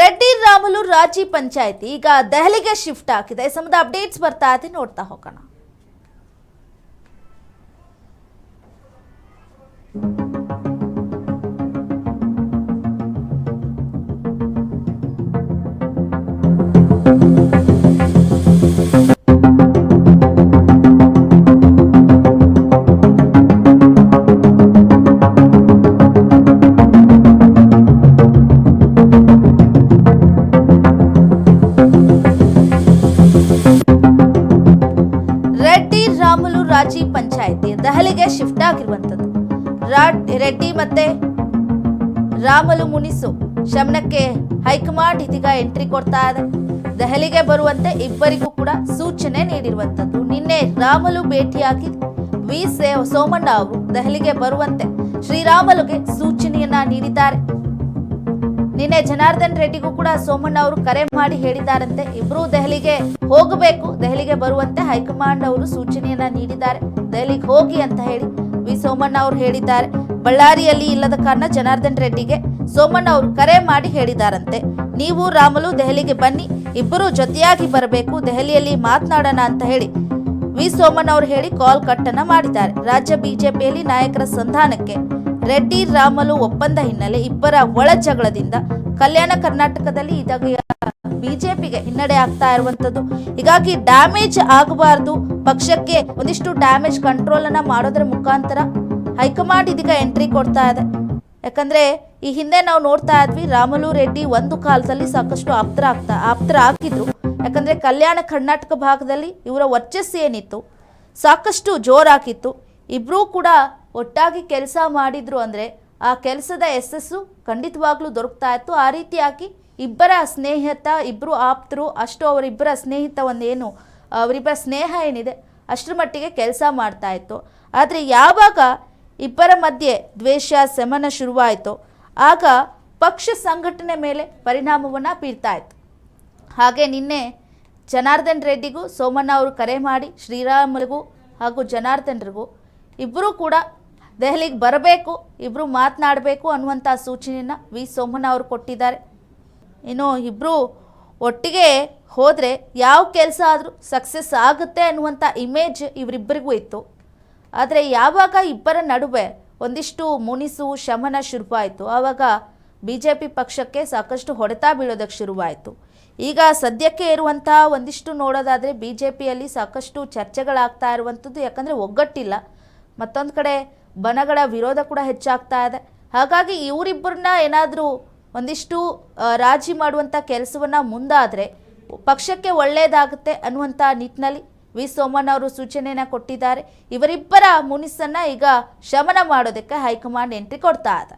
ರೆಡ್ಡಿ ರಾಮುಲು ರಾಜಿ ಪಂಚಾಯಿತಿ ಈಗ ದೆಹಲಿಗೆ ಶಿಫ್ಟ್ ಆಗಿದೆ. ಈ ಸಂಬಂಧ ಅಪ್ಡೇಟ್ಸ್ ಬರ್ತಾ ಇದೆ. ನೋಡ್ತಾ ಹೋಗೋಣ. ರಾಮುಲು ಪಂಚಾಯಿತಿ ದೆಹಲಿಗೆ ಶಿಫ್ಟ್ ಆಗಿರುವಂತದ್ದು ರೆಡ್ಡಿ ಮತ್ತೆ ರಾಮಲು ಮುನಿಸು ಶಮನಕ್ಕೆ ಹೈಕಮಾಂಡ್ ಇದೀಗ ಎಂಟ್ರಿ ಕೊಡ್ತಾ ಇದೆ. ದೆಹಲಿಗೆ ಬರುವಂತೆ ಇಬ್ಬರಿಗೂ ಕೂಡ ಸೂಚನೆ ನೀಡಿರುವಂತದ್ದು ನಿನ್ನೆ ರಾಮಲು ಭೇಟಿಯಾಗಿ ವಿ ಸೋಮಣ್ಣ ಅವರು ದೆಹಲಿಗೆ ಬರುವಂತೆ ಶ್ರೀರಾಮಲುಗೆ ಸೂಚನೆಯನ್ನ ನೀಡಿದ್ದಾರೆ. ನಿನ್ನೆ ಜನಾರ್ದನ್ ರೆಡ್ಡಿಗೂ ಕೂಡ ಸೋಮಣ್ಣ ಅವರು ಕರೆ ಮಾಡಿ ಹೇಳಿದ್ದಾರಂತೆ. ಇಬ್ರು ದೆಹಲಿಗೆ ಹೋಗಬೇಕು. ದೆಹಲಿಗೆ ಬರುವಂತೆ ಹೈಕಮಾಂಡ್ ಅವರು ಸೂಚನೆಯನ್ನ ನೀಡಿದ್ದಾರೆ. ದೆಹಲಿಗೆ ಹೋಗಿ ಅಂತ ಹೇಳಿ ವಿ. ಸೋಮಣ್ಣ ಅವರು ಹೇಳಿದ್ದಾರೆ. ಬಳ್ಳಾರಿಯಲ್ಲಿ ಇಲ್ಲದ ಕಾರಣ ಜನಾರ್ದನ್ ರೆಡ್ಡಿಗೆ ಸೋಮಣ್ಣ ಅವರು ಕರೆ ಮಾಡಿ ಹೇಳಿದಾರಂತೆ ನೀವು ರಾಮಲು ದೆಹಲಿಗೆ ಬನ್ನಿ. ಇಬ್ಬರು ಜೊತೆಯಾಗಿ ಬರಬೇಕು. ದೆಹಲಿಯಲ್ಲಿ ಮಾತನಾಡೋಣ ಅಂತ ಹೇಳಿ ವಿ. ಸೋಮಣ್ಣ ಅವರು ಹೇಳಿ ಕಾಲ್ ಕಟ್ಟನ್ನ ಮಾಡಿದ್ದಾರೆ. ರಾಜ್ಯ ಬಿಜೆಪಿಯಲ್ಲಿ ನಾಯಕರ ಸಂಧಾನಕ್ಕೆ ರೆಡ್ಡಿ, ರಾಮಲು ಒಪ್ಪಂದ ಹಿನ್ನೆಲೆ ಇಬ್ಬರ ಒಳ ಜಗಳದಿಂದ ಕಲ್ಯಾಣ ಕರ್ನಾಟಕದಲ್ಲಿ ಇದಾಗ ಬಿಜೆಪಿಗೆ ಹಿನ್ನಡೆ ಆಗ್ತಾ ಇರುವಂತದ್ದು ಹೀಗಾಗಿ ಡ್ಯಾಮೇಜ್ ಆಗಬಾರ್ದು. ಪಕ್ಷಕ್ಕೆ ಒಂದಿಷ್ಟು ಡ್ಯಾಮೇಜ್ ಕಂಟ್ರೋಲ್ ಅನ್ನ ಮಾಡೋದ್ರ ಮುಖಾಂತರ ಹೈಕಮಾಂಡ್ ಇದೀಗ ಎಂಟ್ರಿ ಕೊಡ್ತಾ ಇದೆ. ಯಾಕಂದ್ರೆ ಈ ಹಿಂದೆ ನಾವು ನೋಡ್ತಾ ಇದ್ವಿ, ರಾಮಲು ರೆಡ್ಡಿ ಒಂದು ಕಾಲದಲ್ಲಿ ಸಾಕಷ್ಟು ಆಪ್ತರ ಆಗ್ತಾ, ಆಪ್ತರ ಆಗಿದ್ರು. ಯಾಕಂದ್ರೆ ಕಲ್ಯಾಣ ಕರ್ನಾಟಕ ಭಾಗದಲ್ಲಿ ಇವರ ವರ್ಚಸ್ಸು ಏನಿತ್ತು, ಸಾಕಷ್ಟು ಜೋರಾಗಿತ್ತು. ಇಬ್ಬರೂ ಕೂಡ ಒಟ್ಟಾಗಿ ಕೆಲಸ ಮಾಡಿದ್ರು ಅಂದರೆ ಆ ಕೆಲಸದ ಯಶಸ್ಸು ಖಂಡಿತವಾಗ್ಲೂ ದೊರಕ್ತಾ ಇತ್ತು. ಆ ರೀತಿಯಾಗಿ ಇಬ್ಬರ ಸ್ನೇಹಿತ ಇಬ್ಬರು ಆಪ್ತರು, ಅಷ್ಟು ಅವರಿಬ್ಬರ ಸ್ನೇಹಿತ ಒಂದೇನು ಅವರಿಬ್ಬರ ಸ್ನೇಹ ಏನಿದೆ ಅಷ್ಟರ ಮಟ್ಟಿಗೆ ಕೆಲಸ ಮಾಡ್ತಾ ಇತ್ತು. ಆದರೆ ಯಾವಾಗ ಇಬ್ಬರ ಮಧ್ಯೆ ದ್ವೇಷ ಸಮನ ಶುರುವಾಯಿತು, ಆಗ ಪಕ್ಷ ಸಂಘಟನೆ ಮೇಲೆ ಪರಿಣಾಮವನ್ನು ಬೀರ್ತಾ ಇತ್ತು. ಹಾಗೆ ನಿನ್ನೆ ಜನಾರ್ದನ್ ರೆಡ್ಡಿಗೂ ಸೋಮಣ್ಣ ಅವರು ಕರೆ ಮಾಡಿ ಶ್ರೀರಾಮುಲಿಗೂ ಹಾಗೂ ಜನಾರ್ದನ್ರಿಗೂ ಇಬ್ಬರೂ ಕೂಡ ದೆಹಲಿಗೆ ಬರಬೇಕು ಇಬ್ಬರು ಮಾತನಾಡಬೇಕು ಅನ್ನುವಂಥ ಸೂಚನೆಯನ್ನು ವಿ. ಸೋಮಣ್ಣ ಅವರು ಕೊಟ್ಟಿದ್ದಾರೆ. ಇನ್ನು ಇಬ್ಬರು ಒಟ್ಟಿಗೆ ಹೋದರೆ ಯಾವ ಕೆಲಸ ಆದರೂ ಸಕ್ಸಸ್ ಆಗುತ್ತೆ ಅನ್ನುವಂಥ ಇಮೇಜ್ ಇವರಿಬ್ಬರಿಗೂ ಇತ್ತು. ಆದರೆ ಯಾವಾಗ ಇಬ್ಬರ ನಡುವೆ ಒಂದಿಷ್ಟು ಮುನಿಸು, ಶಮನ ಶುರುವಾಯಿತು, ಆವಾಗ ಬಿ ಜೆ ಪಿ ಪಕ್ಷಕ್ಕೆ ಸಾಕಷ್ಟು ಹೊಡೆತ ಬೀಳೋದಕ್ಕೆ ಶುರುವಾಯಿತು. ಈಗ ಸದ್ಯಕ್ಕೆ ಇರುವಂಥ ಒಂದಿಷ್ಟು ನೋಡೋದಾದರೆ ಬಿ ಜೆ ಪಿಯಲ್ಲಿ ಸಾಕಷ್ಟು ಚರ್ಚೆಗಳಾಗ್ತಾ ಇರುವಂಥದ್ದು ಯಾಕಂದರೆ ಒಗ್ಗಟ್ಟಿಲ್ಲ. ಮತ್ತೊಂದು ಕಡೆ ಬನಗಳ ವಿರೋಧ ಕೂಡ ಹೆಚ್ಚಾಗ್ತಾ ಇದೆ. ಹಾಗಾಗಿ ಇವರಿಬ್ಬರನ್ನ ಏನಾದರೂ ಒಂದಿಷ್ಟು ರಾಜಿ ಮಾಡುವಂಥ ಕೆಲಸವನ್ನು ಮುಂದಾದರೆ ಪಕ್ಷಕ್ಕೆ ಒಳ್ಳೆಯದಾಗುತ್ತೆ ಅನ್ನುವಂಥ ನಿಟ್ಟಿನಲ್ಲಿ ವಿ. ಸೋಮಣ್ಣ ಅವರು ಸೂಚನೆಯನ್ನು ಕೊಟ್ಟಿದ್ದಾರೆ. ಇವರಿಬ್ಬರ ಮುನಿಸನ್ನು ಈಗ ಶಮನ ಮಾಡೋದಕ್ಕೆ ಹೈಕಮಾಂಡ್ ಎಂಟ್ರಿ ಕೊಡ್ತಾ ಇದೆ.